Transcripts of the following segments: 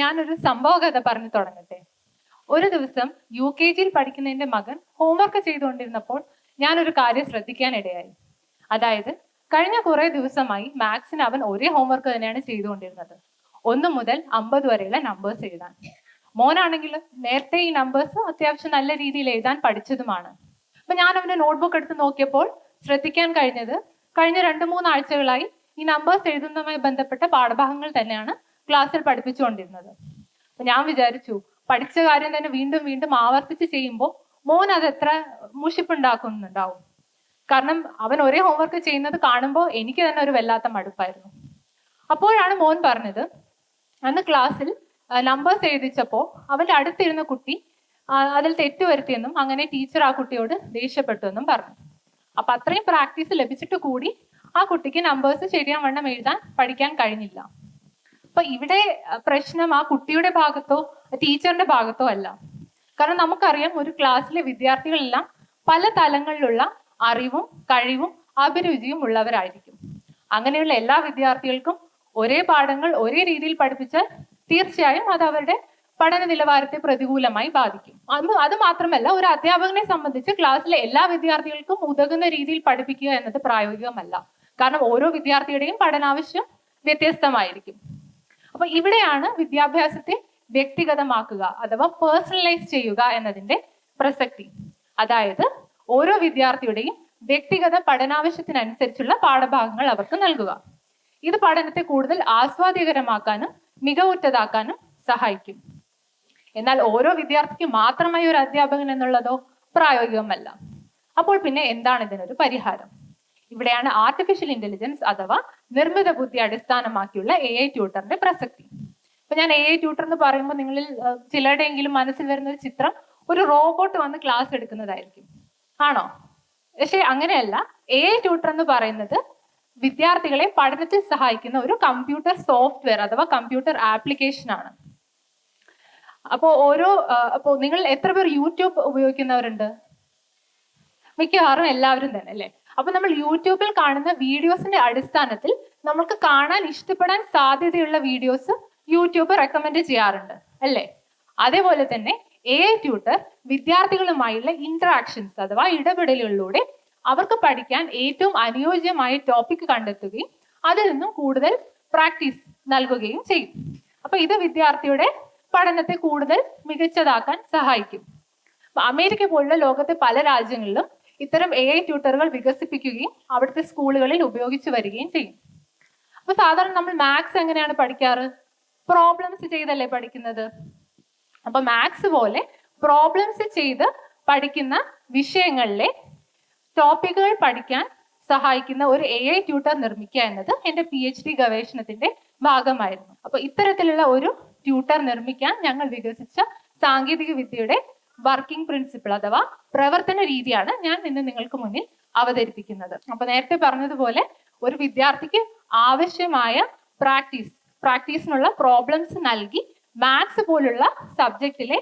ഞാനൊരു സംഭവ കഥ പറഞ്ഞു തുടങ്ങട്ടെ. ഒരു ദിവസം യു കെ ജിയിൽ പഠിക്കുന്ന എന്റെ മകൻ ഹോംവർക്ക് ചെയ്തുകൊണ്ടിരുന്നപ്പോൾ ഞാനൊരു കാര്യം ശ്രദ്ധിക്കാനിടയായി അതായത് കഴിഞ്ഞ കുറെ ദിവസമായി മാത്സിന് അവൻ ഒരേ ഹോംവർക്ക് തന്നെയാണ് ചെയ്തുകൊണ്ടിരുന്നത്. ഒന്ന് മുതൽ അമ്പത് വരെയുള്ള നമ്പേഴ്സ് എഴുതാൻ. മോനാണെങ്കിൽ നേരത്തെ ഈ നമ്പേഴ്സ് അത്യാവശ്യം നല്ല രീതിയിൽ എഴുതാൻ പഠിച്ചതുമാണ്. അപ്പൊ ഞാൻ അവന്റെ നോട്ട്ബുക്ക് എടുത്ത് നോക്കിയപ്പോൾ ശ്രദ്ധിക്കാൻ കഴിഞ്ഞത് കഴിഞ്ഞ രണ്ട് മൂന്ന് ആഴ്ചകളായി ഈ നമ്പേഴ്സ് എഴുതുന്നതുമായി ബന്ധപ്പെട്ട പാഠഭാഗങ്ങൾ തന്നെയാണ് ക്ലാസ്സിൽ പഠിപ്പിച്ചുകൊണ്ടിരുന്നത്. അപ്പൊ ഞാൻ വിചാരിച്ചു പഠിച്ച കാര്യം തന്നെ വീണ്ടും വീണ്ടും ആവർത്തിച്ച് ചെയ്യുമ്പോൾ മോൻ അത് എത്ര മുഷിപ്പുണ്ടാക്കുന്നുണ്ടാവും കാരണം അവൻ ഒരേ ഹോംവർക്ക് ചെയ്യുന്നത് കാണുമ്പോൾ എനിക്ക് തന്നെ ഒരു വല്ലാത്ത മടുപ്പായിരുന്നു. അപ്പോഴാണ് മോൻ പറഞ്ഞത് അന്ന് ക്ലാസ്സിൽ നമ്പേഴ്സ് എഴുതിച്ചപ്പോൾ അവന്റെ അടുത്തിരുന്ന കുട്ടി അതിൽ തെറ്റ് വരുത്തിയെന്നും അങ്ങനെ ടീച്ചർ ആ കുട്ടിയോട് ദേഷ്യപ്പെട്ടു എന്നും പറഞ്ഞു. അപ്പൊ അത്രയും പ്രാക്ടീസ് ലഭിച്ചിട്ട് കൂടി ആ കുട്ടിക്ക് നമ്പേഴ്സ് ശരിയാവണ്ണം എഴുതാൻ പഠിക്കാൻ കഴിഞ്ഞില്ല. അപ്പൊ ഇവിടെ പ്രശ്നം ആ കുട്ടിയുടെ ഭാഗത്തോ ടീച്ചറിന്റെ ഭാഗത്തോ അല്ല. കാരണം നമുക്കറിയാം ഒരു ക്ലാസ്സിലെ വിദ്യാർത്ഥികളെല്ലാം പല തലങ്ങളിലുള്ള അറിവും കഴിവും അഭിരുചിയും ഉള്ളവരായിരിക്കും. അങ്ങനെയുള്ള എല്ലാ വിദ്യാർത്ഥികൾക്കും ഒരേ പാഠങ്ങൾ ഒരേ രീതിയിൽ പഠിപ്പിച്ചാൽ തീർച്ചയായും അത് അവരുടെ പഠന നിലവാരത്തെ പ്രതികൂലമായി ബാധിക്കും. അത് മാത്രമല്ല ഒരു അധ്യാപകനെ സംബന്ധിച്ച് ക്ലാസ്സിലെ എല്ലാ വിദ്യാർത്ഥികൾക്കും ഉതകുന്ന രീതിയിൽ പഠിപ്പിക്കുക എന്നത് പ്രായോഗികമല്ല. കാരണം ഓരോ വിദ്യാർത്ഥിയുടെയും പഠനാവശ്യം വ്യത്യസ്തമായിരിക്കും. അപ്പൊ ഇവിടെയാണ് വിദ്യാഭ്യാസത്തെ വ്യക്തിഗതമാക്കുക അഥവാ പേഴ്സണലൈസ് ചെയ്യുക എന്നതിന്റെ പ്രസക്തി. അതായത് ഓരോ വിദ്യാർത്ഥിയുടെയും വ്യക്തിഗത പഠനാവശ്യത്തിനനുസരിച്ചുള്ള പാഠഭാഗങ്ങൾ അവർക്ക് നൽകുക. ഇത് പഠനത്തെ കൂടുതൽ ആസ്വാദ്യകരമാക്കാനും മികവുറ്റതാക്കാനും സഹായിക്കും. എന്നാൽ ഓരോ വിദ്യാർത്ഥിക്ക് മാത്രമായി ഒരു അധ്യാപകൻ എന്നുള്ളതോ പ്രായോഗികമല്ല. അപ്പോൾ പിന്നെ എന്താണ് ഇതിനൊരു പരിഹാരം? ഇവിടെയാണ് ആർട്ടിഫിഷ്യൽ ഇന്റലിജൻസ് അഥവാ നിർമ്മിത ബുദ്ധി അടിസ്ഥാനമാക്കിയുള്ള എ ഐ ട്യൂട്ടറിന്റെ പ്രസക്തി. ഇപ്പൊ ഞാൻ എ ഐ ട്യൂട്ടർ എന്ന് പറയുമ്പോൾ നിങ്ങളിൽ ചിലരുടെയെങ്കിലും മനസ്സിൽ വരുന്ന ഒരു ചിത്രം ഒരു റോബോട്ട് വന്ന് ക്ലാസ് എടുക്കുന്നതായിരിക്കും. ആണോ? പക്ഷെ അങ്ങനെയല്ല. എ ഐ ട്യൂട്ടർ എന്ന് പറയുന്നത് വിദ്യാർത്ഥികളെ പഠനത്തിൽ സഹായിക്കുന്ന ഒരു കമ്പ്യൂട്ടർ സോഫ്റ്റ്വെയർ അഥവാ കമ്പ്യൂട്ടർ ആപ്ലിക്കേഷൻ ആണ്. അപ്പോ ഓരോ അപ്പോ നിങ്ങൾ എത്ര പേർ യൂട്യൂബ് ഉപയോഗിക്കുന്നവരുണ്ട്? മിക്കവാറും എല്ലാവരും തന്നെ അല്ലേ? അപ്പൊ നമ്മൾ യൂട്യൂബിൽ കാണുന്ന വീഡിയോസിന്റെ അടിസ്ഥാനത്തിൽ നമുക്ക് കാണാൻ ഇഷ്ടപ്പെടാൻ സാധ്യതയുള്ള വീഡിയോസ് യൂട്യൂബ് റെക്കമെൻഡ് ചെയ്യാറുണ്ട് അല്ലേ? അതേപോലെ തന്നെ എ ട്യൂട്ടർ വിദ്യാർത്ഥികളുമായുള്ള ഇന്ററാക്ഷൻസ് അഥവാ ഇടപെടലുകളിലൂടെ അവർക്ക് പഠിക്കാൻ ഏറ്റവും അനുയോജ്യമായ ടോപ്പിക് കണ്ടെത്തുകയും അതിൽ നിന്നും കൂടുതൽ പ്രാക്ടീസ് നൽകുകയും ചെയ്യും. അപ്പൊ ഇത് വിദ്യാർത്ഥിയുടെ പഠനത്തെ കൂടുതൽ മികച്ചതാക്കാൻ സഹായിക്കും. അമേരിക്ക പോലുള്ള ലോകത്തെ പല രാജ്യങ്ങളിലും ഇത്തരം എ ഐ ട്യൂട്ടറുകൾ വികസിപ്പിക്കുകയും അവിടുത്തെ സ്കൂളുകളിൽ ഉപയോഗിച്ചു വരികയും ചെയ്യും. അപ്പൊ സാധാരണ നമ്മൾ മാത്സ് എങ്ങനെയാണ് പഠിക്കാറ്? പ്രോബ്ലംസ് ചെയ്തല്ലേ പഠിക്കുന്നത്? അപ്പൊ മാത്സ് പോലെ പ്രോബ്ലംസ് ചെയ്ത് പഠിക്കുന്ന വിഷയങ്ങളിലെ ടോപ്പിക്കുകൾ പഠിക്കാൻ സഹായിക്കുന്ന ഒരു എ ഐ ട്യൂട്ടർ നിർമ്മിക്കുക എന്നത് എന്റെ പി എച്ച് ഡി ഗവേഷണത്തിന്റെ ഭാഗമായിരുന്നു. അപ്പൊ ഇത്തരത്തിലുള്ള ഒരു ട്യൂട്ടർ നിർമ്മിക്കാൻ ഞങ്ങൾ വികസിച്ച സാങ്കേതിക വിദ്യയുടെ വർക്കിംഗ് പ്രിൻസിപ്പിൾ അഥവാ പ്രവർത്തന രീതിയാണ് ഞാൻ ഇന്ന് നിങ്ങൾക്ക് മുന്നിൽ അവതരിപ്പിക്കുന്നത്. അപ്പൊ നേരത്തെ പറഞ്ഞതുപോലെ ഒരു വിദ്യാർത്ഥിക്ക് ആവശ്യമായ പ്രാക്ടീസ് പ്രാക്ടീസിനുള്ള പ്രോബ്ലംസ് നൽകി മാത്സ് പോലുള്ള സബ്ജക്റ്റിലെ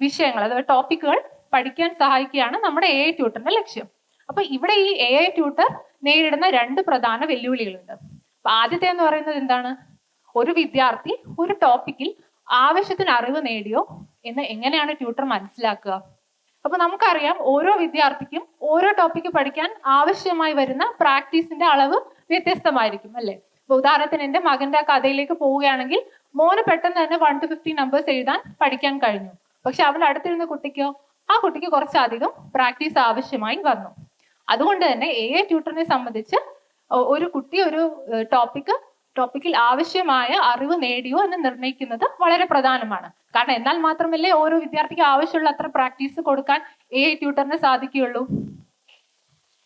വിഷയങ്ങൾ അഥവാ ടോപ്പിക്കുകൾ പഠിക്കാൻ സഹായിക്കുകയാണ് നമ്മുടെ എ ഐ ട്യൂട്ടറിന്റെ ലക്ഷ്യം. അപ്പൊ ഇവിടെ ഈ എ ഐ ട്യൂട്ടർ നേരിടുന്ന രണ്ട് പ്രധാന വെല്ലുവിളികളുണ്ട്. അപ്പൊ ആദ്യത്തെ എന്ന് പറയുന്നത് എന്താണ്? ഒരു വിദ്യാർത്ഥി ഒരു ടോപ്പിക്കിൽ ആവശ്യത്തിന് അറിവ് നേടിയോ എന്ന് എങ്ങനെയാണ് ട്യൂട്ടർ മനസ്സിലാക്കുക? അപ്പൊ നമുക്കറിയാം ഓരോ വിദ്യാർത്ഥിക്കും ഓരോ ടോപ്പിക്ക് പഠിക്കാൻ ആവശ്യമായി വരുന്ന പ്രാക്ടീസിന്റെ അളവ് വ്യത്യസ്തമായിരിക്കും അല്ലെ? അപ്പൊ ഉദാഹരണത്തിന് എന്റെ മകന്റെ കഥയിലേക്ക് പോവുകയാണെങ്കിൽ മോന് പെട്ടെന്ന് തന്നെ വൺ ടു ഫിഫ്റ്റി നമ്പേഴ്സ് എഴുതാൻ പഠിക്കാൻ കഴിഞ്ഞു. പക്ഷെ അവൻ അടുത്തിരുന്ന കുട്ടിക്കോ? ആ കുട്ടിക്ക് കുറച്ചധികം പ്രാക്ടീസ് ആവശ്യമായി വന്നു. അതുകൊണ്ട് തന്നെ എ ട്യൂട്ടറിനെ സംബന്ധിച്ച് ഒരു കുട്ടി ഒരു ടോപ്പിക്ക് ടോപ്പിക്കിൽ ആവശ്യമായ അറിവ് നേടിയോ എന്ന് നിർണയിക്കുന്നത് വളരെ പ്രധാനമാണ്. കാരണം എന്നാൽ മാത്രമല്ലേ ഓരോ വിദ്യാർത്ഥിക്ക് ആവശ്യമുള്ള അത്ര പ്രാക്ടീസ് കൊടുക്കാൻ എ ട്യൂട്ടറിന് സാധിക്കുകയുള്ളൂ.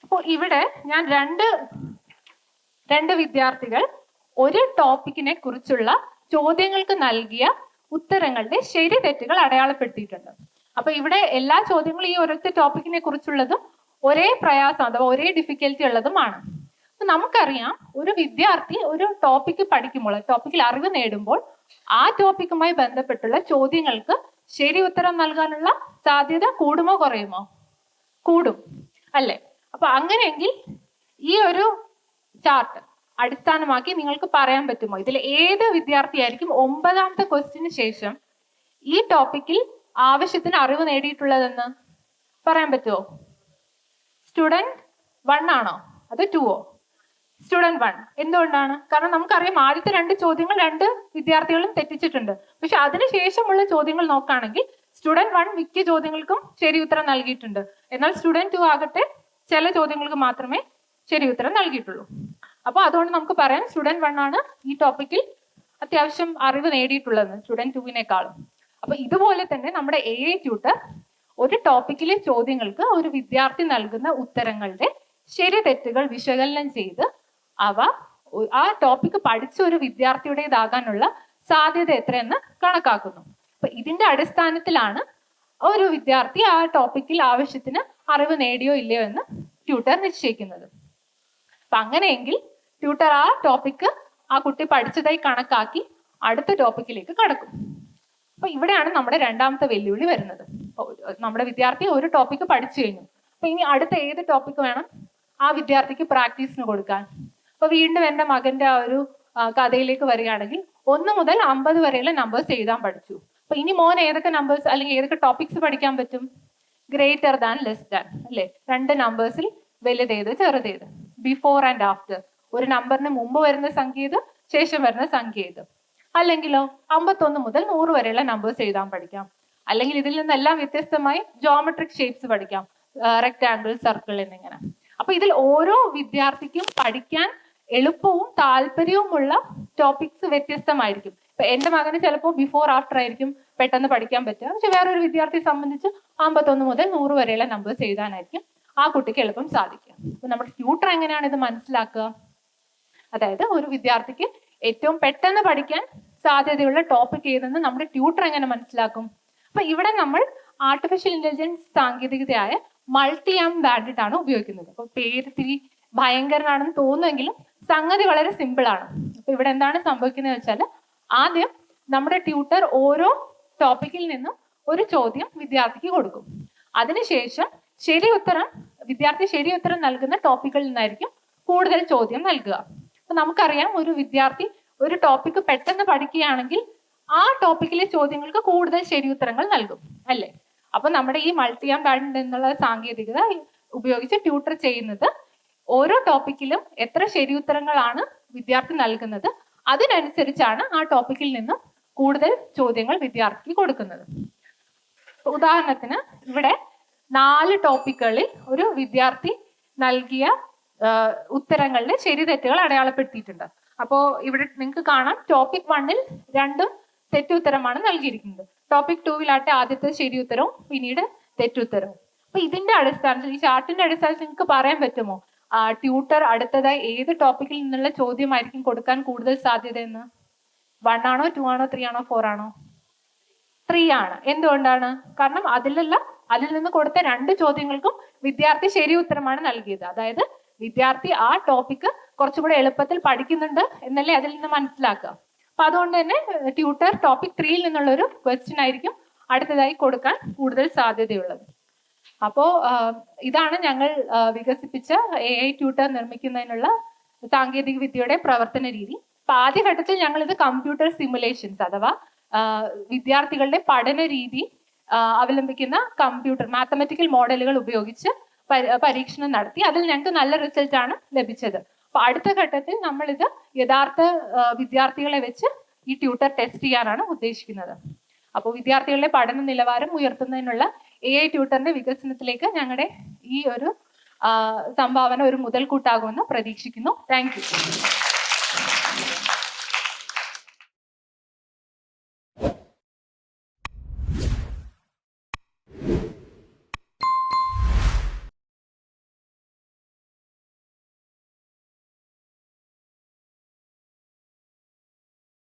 അപ്പോൾ ഇവിടെ ഞാൻ രണ്ട് രണ്ട് വിദ്യാർത്ഥികൾ ഒരു ടോപ്പിക്കിനെ കുറിച്ചുള്ള ചോദ്യങ്ങൾക്ക് നൽകിയ ഉത്തരങ്ങളുടെ ശരി തെറ്റുകൾ അടയാളപ്പെടുത്തിയിട്ടുണ്ട്. അപ്പൊ ഇവിടെ എല്ലാ ചോദ്യങ്ങളും ഈ ഒരൊറ്റ ടോപ്പിക്കിനെ കുറിച്ചുള്ളതും ഒരേ പ്രയാസം അഥവാ ഒരേ ഡിഫിക്കൽറ്റി ഉള്ളതുമാണ്. അപ്പൊ നമുക്കറിയാം ഒരു വിദ്യാർത്ഥി ഒരു ടോപ്പിക്ക് പഠിക്കുമ്പോൾ ടോപ്പിക്കിൽ അറിവ് നേടുമ്പോൾ ആ ടോപ്പിക്കുമായി ബന്ധപ്പെട്ടുള്ള ചോദ്യങ്ങൾക്ക് ശരി ഉത്തരം നൽകാനുള്ള സാധ്യത കൂടുമോ കുറയുമോ? കൂടും. അല്ലേ? അപ്പൊ അങ്ങനെയെങ്കിൽ ഈ ഒരു ചാർട്ട് അടിസ്ഥാനമാക്കി നിങ്ങൾക്ക് പറയാൻ പറ്റുമോ? ഇതിൽ ഏത് വിദ്യാർത്ഥിയായിരിക്കും ഒമ്പതാമത്തെ ക്വസ്റ്റിന് ശേഷം ഈ ടോപ്പിക്കിൽ ആവശ്യത്തിന് അറിവ് നേടിയിട്ടുള്ളതെന്ന് പറയാൻ പറ്റുമോ? സ്റ്റുഡന്റ് വൺ ആണോ? അത് ടുവോ സ്റ്റുഡന്റ് വൺ എന്തുകൊണ്ടാണ്? കാരണം നമുക്കറിയാം ആദ്യത്തെ രണ്ട് ചോദ്യങ്ങൾ രണ്ട് വിദ്യാർത്ഥികളും തെറ്റിച്ചിട്ടുണ്ട്. പക്ഷെ അതിനുശേഷമുള്ള ചോദ്യങ്ങൾ നോക്കുകയാണെങ്കിൽ സ്റ്റുഡന്റ് വൺ മിക്ക ചോദ്യങ്ങൾക്കും ശരി ഉത്തരം നൽകിയിട്ടുണ്ട്. എന്നാൽ സ്റ്റുഡന്റ് ടു ആകട്ടെ ചില ചോദ്യങ്ങൾക്ക് മാത്രമേ ശരി ഉത്തരം നൽകിയിട്ടുള്ളൂ. അപ്പോൾ അതുകൊണ്ട് നമുക്ക് പറയാം സ്റ്റുഡന്റ് വൺ ആണ് ഈ ടോപ്പിക്കിൽ അത്യാവശ്യം അറിവ് നേടിയിട്ടുള്ളത് സ്റ്റുഡന്റ് ടുവിനേക്കാളും അപ്പൊ ഇതുപോലെ തന്നെ നമ്മുടെ എ ഐ ട്യൂട്ടർ ഒരു ടോപ്പിക്കിലെ ചോദ്യങ്ങൾക്ക് ഒരു വിദ്യാർത്ഥി നൽകുന്ന ഉത്തരങ്ങളുടെ ശരി തെറ്റുകൾ വിശകലനം ചെയ്ത് അവ ആ ടോപ്പിക് പഠിച്ച ഒരു വിദ്യാർത്ഥിയുടേതാകാനുള്ള സാധ്യത എത്രയെന്ന് കണക്കാക്കുന്നു. അപ്പൊ ഇതിന്റെ അടിസ്ഥാനത്തിലാണ് ഒരു വിദ്യാർത്ഥി ആ ടോപ്പിക്കിൽ ആവശ്യത്തിന് അറിവ് നേടിയോ ഇല്ലയോ എന്ന് ട്യൂട്ടർ നിശ്ചയിക്കുന്നത്. അപ്പൊ അങ്ങനെയെങ്കിൽ ട്യൂട്ടർ ആ ടോപ്പിക്ക് ആ കുട്ടി പഠിച്ചതായി കണക്കാക്കി അടുത്ത ടോപ്പിക്കിലേക്ക് കടക്കും. അപ്പൊ ഇവിടെയാണ് നമ്മുടെ രണ്ടാമത്തെ വെല്ലുവിളി വരുന്നത്. നമ്മുടെ വിദ്യാർത്ഥി ഒരു ടോപ്പിക്ക് പഠിച്ചു കഴിഞ്ഞു. അപ്പൊ ഇനി അടുത്ത ഏത് ടോപ്പിക്ക് വേണം ആ വിദ്യാർത്ഥിക്ക് പ്രാക്ടീസിന് കൊടുക്കാൻ? അപ്പൊ വീണ്ടും എന്റെ മകന്റെ ആ ഒരു കഥയിലേക്ക് വരികയാണെങ്കിൽ ഒന്ന് മുതൽ അമ്പത് വരെയുള്ള നമ്പേഴ്സ് എഴുതാൻ പഠിച്ചു. അപ്പൊ ഇനി മോൻ ഏതൊക്കെ നമ്പേഴ്സ് അല്ലെങ്കിൽ ഏതൊക്കെ ടോപ്പിക്സ് പഠിക്കാൻ പറ്റും? ഗ്രേറ്റർ ദാൻ ലെസ് ദാൻ അല്ലെ? രണ്ട് നമ്പേഴ്സിൽ വലുതേത് ചെറുതേത്. ബിഫോർ ആൻഡ് ആഫ്റ്റർ ഒരു നമ്പറിന് മുമ്പ് വരുന്ന സംഖ്യ ഇത് ശേഷം വരുന്ന സംഖ്യ ഇത് അല്ലെങ്കിലോ അമ്പത്തൊന്ന് മുതൽ നൂറ് വരെയുള്ള നമ്പേഴ്സ് എഴുതാൻ പഠിക്കാം. അല്ലെങ്കിൽ ഇതിൽ നിന്നെല്ലാം വ്യത്യസ്തമായി ജോമെട്രിക് ഷേപ്സ് പഠിക്കാം. റെക്ടാംഗിൾ സർക്കിൾ എന്നിങ്ങനെ. അപ്പൊ ഇതിൽ ഓരോ വിദ്യാർത്ഥിക്കും പഠിക്കാൻ എളുപ്പവും താല്പര്യവുമുള്ള ടോപ്പിക്സ് വ്യത്യസ്തമായിരിക്കും. ഇപ്പൊ എന്റെ മകന് ചിലപ്പോൾ ബിഫോർ ആഫ്റ്റർ ആയിരിക്കും പെട്ടെന്ന് പഠിക്കാൻ പറ്റുക. പക്ഷെ വേറൊരു വിദ്യാർത്ഥിയെ സംബന്ധിച്ച് അമ്പത്തൊന്ന് മുതൽ നൂറ് വരെയുള്ള നമ്പേഴ്സ് എഴുതാനായിരിക്കും ആ കുട്ടിക്ക് എളുപ്പം സാധിക്കുക. അപ്പൊ നമ്മുടെ ട്യൂട്ടർ എങ്ങനെയാണ് ഇത് മനസ്സിലാക്കുക? അതായത് ഒരു വിദ്യാർത്ഥിക്ക് ഏറ്റവും പെട്ടെന്ന് പഠിക്കാൻ സാധ്യതയുള്ള ടോപ്പിക് ഏതെന്ന് നമ്മുടെ ട്യൂട്ടർ എങ്ങനെ മനസ്സിലാക്കും? അപ്പൊ ഇവിടെ നമ്മൾ ആർട്ടിഫിഷ്യൽ ഇന്റലിജൻസ് സാങ്കേതികതയായ മൾട്ടി ആം ബാൻഡിറ്റ് ആണ് ഉപയോഗിക്കുന്നത്. അപ്പൊ പേര് ഇത്തിരി ഭയങ്കരനാണെന്ന് തോന്നുമെങ്കിലും സംഗതി വളരെ സിമ്പിൾ ആണ്. അപ്പൊ ഇവിടെ എന്താണ് സംഭവിക്കുന്നത് വെച്ചാൽ ആദ്യം നമ്മുടെ ട്യൂട്ടർ ഓരോ ടോപ്പിക്കിൽ നിന്നും ഒരു ചോദ്യം വിദ്യാർത്ഥിക്ക് കൊടുക്കും. അതിനുശേഷം ശരി ഉത്തരം വിദ്യാർത്ഥി ശരി ഉത്തരം നൽകുന്ന ടോപ്പിക്കിൽ നിന്നായിരിക്കും കൂടുതൽ ചോദ്യം നൽകുക. അപ്പൊ നമുക്കറിയാം ഒരു വിദ്യാർത്ഥി ഒരു ടോപ്പിക്ക് പെട്ടെന്ന് പഠിക്കുകയാണെങ്കിൽ ആ ടോപ്പിക്കിലെ ചോദ്യങ്ങൾക്ക് കൂടുതൽ ശരി ഉത്തരങ്ങൾ നൽകും അല്ലേ? അപ്പൊ നമ്മുടെ ഈ മൾട്ടിയാം പാഡിൽ എന്നുള്ള സാങ്കേതികത ഉപയോഗിച്ച് ട്യൂട്ടർ ചെയ്യുന്നത് ഓരോ ടോപ്പിക്കിലും എത്ര ശരി ഉത്തരങ്ങളാണ് വിദ്യാർത്ഥി നൽകുന്നത് അതിനനുസരിച്ചാണ് ആ ടോപ്പിക്കിൽ നിന്നും കൂടുതൽ ചോദ്യങ്ങൾ വിദ്യാർത്ഥിക്ക് കൊടുക്കുന്നത്. ഉദാഹരണത്തിന് ഇവിടെ നാല് ടോപ്പിക്കുകളിൽ ഒരു വിദ്യാർത്ഥി നൽകിയ ഉത്തരങ്ങളുടെ ശരി തെറ്റുകൾ അടയാളപ്പെടുത്തിയിട്ടുണ്ട്. അപ്പോ ഇവിടെ നിങ്ങൾക്ക് കാണാം ടോപ്പിക് വണ്ണിൽ രണ്ടും തെറ്റുത്തരമാണ് നൽകിയിരിക്കുന്നത്. ടോപ്പിക് ടൂവിലാട്ടെ ആദ്യത്തെ ശരി ഉത്തരവും പിന്നീട് തെറ്റുത്തരവും. അപ്പൊ ഇതിന്റെ അടിസ്ഥാനത്തിൽ ഈ ചാർട്ടിന്റെ അടിസ്ഥാനത്തിൽ നിങ്ങൾക്ക് പറയാൻ പറ്റുമോ? ട്യൂട്ടർ അടുത്തതായി ഏത് ടോപ്പിക്കിൽ നിന്നുള്ള ചോദ്യമായിരിക്കും കൊടുക്കാൻ കൂടുതൽ സാധ്യത എന്ന് വൺ ആണോ ടു ആണോ ത്രീ ആണോ ഫോർ ആണോ? ത്രീ ആണ്. എന്തുകൊണ്ടാണ്? കാരണം അതിലല്ല അതിൽ നിന്ന് കൊടുത്ത രണ്ട് ചോദ്യങ്ങൾക്കും വിദ്യാർത്ഥി ശരി ഉത്തരമാണ് നൽകിയത്. അതായത് വിദ്യാർത്ഥി ആ ടോപ്പിക്ക് കുറച്ചുകൂടെ എളുപ്പത്തിൽ പഠിക്കുന്നുണ്ട് എന്നല്ലേ അതിൽ നിന്ന് മനസ്സിലാക്കുക. അപ്പൊ അതുകൊണ്ട് തന്നെ ട്യൂട്ടർ ടോപ്പിക് ത്രീയിൽ നിന്നുള്ള ഒരു ക്വസ്റ്റ്യൻ ആയിരിക്കും അടുത്തതായി കൊടുക്കാൻ കൂടുതൽ സാധ്യതയുള്ളത്. അപ്പോ ഇതാണ് ഞങ്ങൾ വികസിപ്പിച്ച എ ഐ ട്യൂട്ടർ നിർമ്മിക്കുന്നതിനുള്ള സാങ്കേതിക വിദ്യയുടെ പ്രവർത്തന രീതി. അപ്പൊ ആദ്യഘട്ടത്തിൽ ഞങ്ങൾ ഇത് കമ്പ്യൂട്ടർ സിമുലേഷൻസ് അഥവാ വിദ്യാർത്ഥികളുടെ പഠന രീതി അവലംബിക്കുന്ന കമ്പ്യൂട്ടർ മാത്തമെറ്റിക്കൽ മോഡലുകൾ ഉപയോഗിച്ച് പരീക്ഷണം നടത്തി. അതിൽ ഞങ്ങൾക്ക് നല്ല റിസൾട്ട് ആണ് ലഭിച്ചത്. അപ്പൊ അടുത്ത ഘട്ടത്തിൽ നമ്മൾ ഇത് യഥാർത്ഥ വിദ്യാർത്ഥികളെ വെച്ച് ഈ ട്യൂട്ടർ ടെസ്റ്റ് ചെയ്യാനാണ് ഉദ്ദേശിക്കുന്നത്. അപ്പോൾ വിദ്യാർത്ഥികളുടെ പഠന നിലവാരം ഉയർത്തുന്നതിനുള്ള എ ഐ ട്യൂട്ടറിന്റെ വികസനത്തിലേക്ക് ഞങ്ങളുടെ ഈ ഒരു സംഭാവന ഒരു മുതൽക്കൂട്ടാകുമെന്ന് പ്രതീക്ഷിക്കുന്നു. താങ്ക്